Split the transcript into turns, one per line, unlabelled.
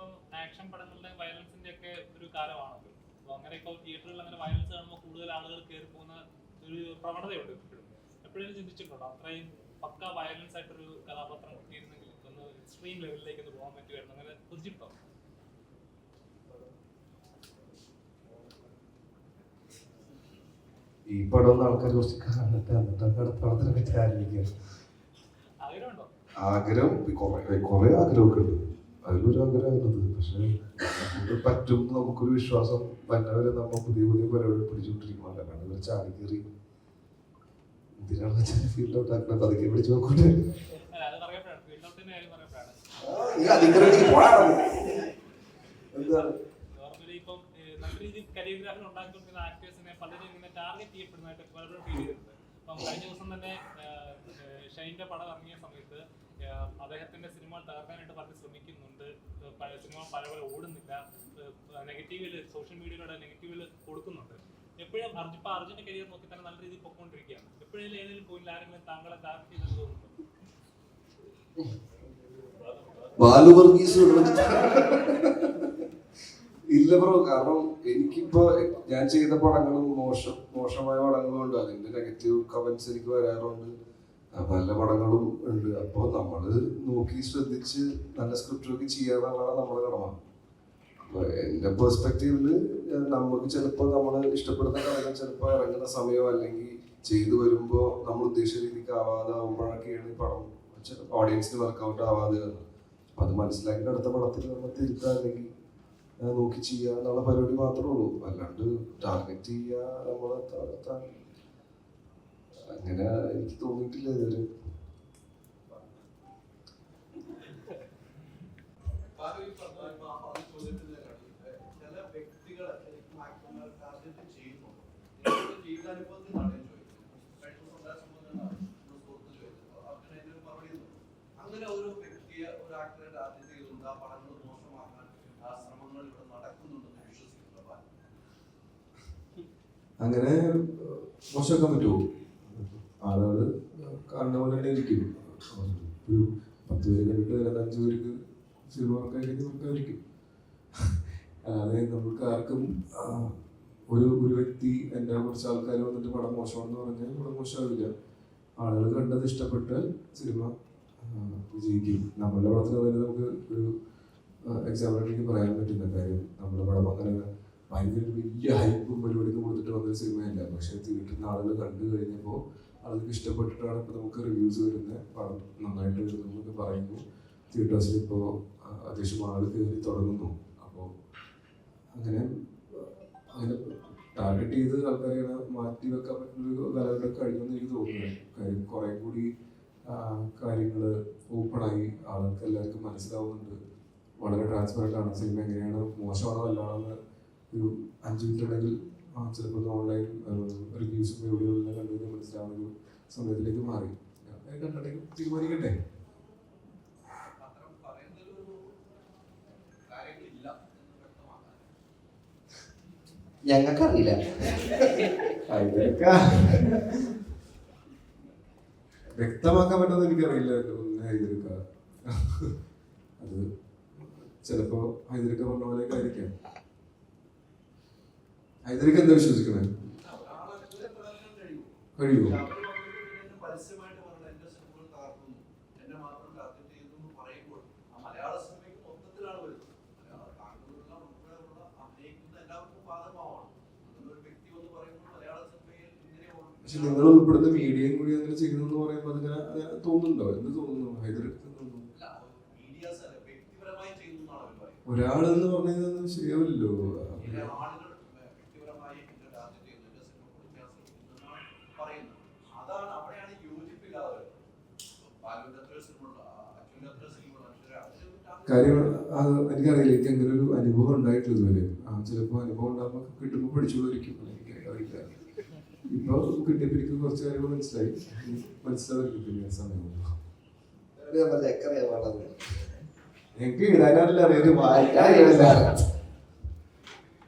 ഇപ്പം ആക്ഷൻ പടങ്ങളുടെ വയലൻസിന്റെ ഒക്കെ ഒരു കാലമാണല്ലോ അപ്പൊ അങ്ങനെ ഇപ്പൊ തിയേറ്ററിൽ അങ്ങനെ വയലൻസ് കാണുമ്പോൾ കൂടുതൽ ആളുകൾ കയറി പോകുന്ന ഒരു പ്രവണതയുണ്ട് ഇപ്പോഴും. എപ്പോഴും ചിന്തിച്ചിട്ടുണ്ടോ? അത്രയും പക്ക വയലൻസ് ആയിട്ടൊരു കഥാപാത്രം കിട്ടിയിരുന്നെങ്കിൽ ഒന്ന് എക്സ്ട്രീം ലെവലിലേക്ക് ഒന്ന് പോകാൻ പറ്റുമായിരുന്നു അങ്ങനെ കുറിച്ചിട്ടോ
ഈ പടം ആൾക്കാർ കുറച്ച് കാണട്ടെ. എന്നിട്ട് അടുത്ത പടത്തിനെ പറ്റി ആലോചിക്കാം
ആഗ്രഹമുണ്ടോ?
ആഗ്രഹം കുറെ ആഗ്രഹമൊക്കെ ഉണ്ട്. അതിലൊരു ആഗ്രഹമായിരുന്നത്. പക്ഷേ പറ്റും നമുക്കൊരു വിശ്വാസം. വന്നവരെ നമ്മൾ പുതിയ പുതിയ പരിപാടി പിടിച്ചുകൊണ്ടിരിക്കുമല്ലോ കാരണം ഇവർ ചാടി കയറി എന്തിനാണ് ഫീൽഡ് ഔട്ട് ആക്കുന്നത്? പതുക്കെ പിടിച്ചു
നോക്കൂട്ടെ
എന്താണ്?
കരിയോഗ്രാഫി ഉണ്ടാക്കിക്കൊണ്ടിരുന്ന ആക്ടേഴ്സിനെ പലരും ഇങ്ങനെ ടാർഗറ്റ് ചെയ്യപ്പെടുന്നതായിട്ട് പലരും ഫീൽ ചെയ്തിട്ടുണ്ട്. അപ്പം കഴിഞ്ഞ ദിവസം തന്നെ ഷൈന്റെ പടം ഇറങ്ങിയ സമയത്ത് അദ്ദേഹത്തിന്റെ സിനിമ തകർക്കാനായിട്ട് പലരും ശ്രമിക്കുന്നുണ്ട്. പല സിനിമ പല ഓടുന്നില്ല. നെഗറ്റീവിൽ സോഷ്യൽ മീഡിയയിലൂടെ നെഗറ്റീവിൽ കൊടുക്കുന്നുണ്ട്. എപ്പോഴും ഇപ്പൊ അർജുന്റെ കരിയർ നോക്കി തന്നെ നല്ല രീതിയിൽ പൊക്കോണ്ടിരിക്കുകയാണ്. എപ്പോഴും ഏതെങ്കിലും പോയിന്റ് ആരെങ്കിലും താങ്കളെ ടാർഗറ്റ് ചെയ്തെന്ന്
തോന്നുന്നു ഇല്ല ബ്രോ കാരണം എനിക്കിപ്പോ ഞാൻ ചെയ്ത പടങ്ങളും മോശം മോശമായ പടങ്ങളും ഉണ്ട് അതിന്റെ നെഗറ്റീവ് കമന്റ്സ് എനിക്ക് വരാറുണ്ട്. നല്ല പടങ്ങളും ഉണ്ട്. അപ്പോൾ നമ്മൾ നോക്കി ശ്രദ്ധിച്ച് നല്ല സ്ക്രിപ്റ്റ് ഒക്കെ ചെയ്യാന്നുള്ളതാണ് നമ്മുടെ കടമ. അപ്പൊ എന്റെ പെർസ്പെക്റ്റീവിൽ നമുക്ക് ചിലപ്പോ നമ്മൾ ഇഷ്ടപ്പെടുന്ന കാര്യങ്ങൾ ചിലപ്പോൾ ഇറങ്ങുന്ന സമയം അല്ലെങ്കിൽ ചെയ്തു വരുമ്പോ നമ്മൾ ഉദ്ദേശിച്ച രീതിക്ക് ആവാതെ ആവുമ്പോഴൊക്കെയാണ് ഈ പടം ഓഡിയൻസിന് വർക്കൗട്ട് ആവാതെ. അപ്പൊ അത് മനസ്സിലാക്കി അടുത്ത പടത്തിൽ നമ്മൾ തിരുത്താൻ അല്ലെങ്കിൽ നോക്കി ചെയ്യുക എന്നുള്ള പരിപാടി മാത്രമേ ഉള്ളൂ. അല്ലാണ്ട് ടാർഗറ്റ് ചെയ്യുക നമ്മളെ അങ്ങനെ എനിക്ക് തോന്നിയിട്ടില്ല ഇതുവരെ.
അങ്ങനെ ഒരു വ്യക്തിയെ ഒരു ആക്ടറെ ടാർഗറ്റ് ചെയ്തുകൊണ്ട് ആ പടങ്ങൾ മോശമാക്കാൻ ആ ശ്രമങ്ങൾ ഇവിടെ നടക്കുന്നുണ്ടെന്ന് വിശ്വസിക്കുന്ന
അങ്ങനെ മോശമാക്കാൻ പറ്റുമോ? ആളുകൾ കാണുന്ന പോലെ തന്നെ ഇരിക്കും. ഒരു പത്ത് പേര് കണ്ടിട്ട് അതിനകത്ത് അഞ്ച് പേർക്ക് സിനിമ വർക്കായിരിക്കും വർക്കായിരിക്കും അല്ലാതെ നമുക്ക് ആർക്കും ഒരു ഒരു വ്യക്തി എന്റെ കുറച്ച് ആൾക്കാർ വന്നിട്ട് പടം മോശമാണെന്ന് പറഞ്ഞാൽ പടം മോശമാവില്ല. ആളുകൾ കണ്ടത് ഇഷ്ടപ്പെട്ട് സിനിമ വിജയിക്കും. നമ്മളുടെ പടത്തിൽ തന്നെ നമുക്ക് ഒരു എക്സാമ്പിളായിട്ട് പറയാൻ പറ്റുന്ന കാര്യം. നമ്മുടെ പടം അങ്ങനെ ഭയങ്കര വലിയ ഹൈപ്പും പരിപാടിയും കൊടുത്തിട്ട് വന്നൊരു സിനിമയല്ല. പക്ഷെ തിയേറ്ററിൽ ആളുകൾ കണ്ടു കഴിഞ്ഞപ്പോൾ ആളുകൾക്ക് ഇഷ്ടപ്പെട്ടിട്ടാണ് ഇപ്പോൾ നമുക്ക് റിവ്യൂസ് വരുന്നത്. പടം നന്നായിട്ട് വരുന്നു പറയുന്നു. തിയേറ്റേഴ്സിൽ ഇപ്പോൾ അത്യാവശ്യം ആൾ കയറി തുടങ്ങുന്നു. അപ്പോൾ അങ്ങനെ അങ്ങനെ ടാർഗറ്റ് ചെയ്ത് ആൾക്കാരെ മാറ്റി വെക്കാൻ പറ്റുന്നൊരു കാലഘട്ടം കഴിഞ്ഞെന്ന് എനിക്ക് തോന്നുന്നു. കാര്യം കുറേ കൂടി കാര്യങ്ങൾ ഓപ്പണായി ആളുകൾക്ക് എല്ലാവർക്കും മനസ്സിലാവുന്നുണ്ട്. വളരെ ട്രാൻസ്പെറന്റ് ആണ്. സിനിമ എങ്ങനെയാണ്? മോശമാണോ? അല്ലാണോ എന്ന് ഒരു അഞ്ച് മിനിറ്റ് ഉണ്ടെങ്കിൽ ചിലപ്പോൾ ഓൺലൈൻ റിവ്യൂസും വീഡിയോകളെല്ലാം കണ്ടു മനസ്സിലാവുന്ന ഒരു സമയത്തിലേക്ക് മാറി. കണ്ടിട്ട് തീരുമാനിക്കട്ടെ?
ഞങ്ങൾക്കറിയില്ല.
വ്യക്തമാക്കാൻ പറ്റുമെന്ന് എനിക്കറിയില്ല. ഒന്ന് ഹൈദരക്ക. അത് ചിലപ്പോ ഹൈദരക്ക പറഞ്ഞ പോലെയൊക്കെ ആയിരിക്കാം. ഹൈദരിക്ക എന്താ വിശ്വസിക്കുന്നത്?
കഴിയുമോ? പക്ഷെ എന്നെ എന്നെ എന്ന് എന്ന്
നിങ്ങൾ ഉൾപ്പെടുന്ന മീഡിയയും കൂടി അങ്ങനെ ചെയ്യുന്നു എന്ന് പറയുമ്പോൾ അതിന് അങ്ങനെ തോന്നുന്നുണ്ടോ? എന്ത് തോന്നുന്നു? ഹൈദരിക്ക തോന്നുന്നു.
മീഡിയാസ് അല്ല
കാര്യം അത് എനിക്കറിയില്ല. എനിക്ക് അങ്ങനെ ഒരു അനുഭവം ഉണ്ടായിട്ടില്ല ഇതുവരെ. ആ ചിലപ്പോൾ അനുഭവം ഉണ്ടാകുമ്പോൾ കിട്ടുമ്പോൾ പഠിച്ചുകൊണ്ടിരിക്കും എനിക്ക് അറിയില്ല. ഇപ്പൊ കിട്ടിയപ്പോൾ എനിക്ക് കുറച്ച് കാര്യങ്ങൾ മനസ്സിലായി. മനസ്സിലാവില്ല പിന്നെ സമയം.
ഞാൻ പറഞ്ഞ അറിയാതെ പാടുന്നത്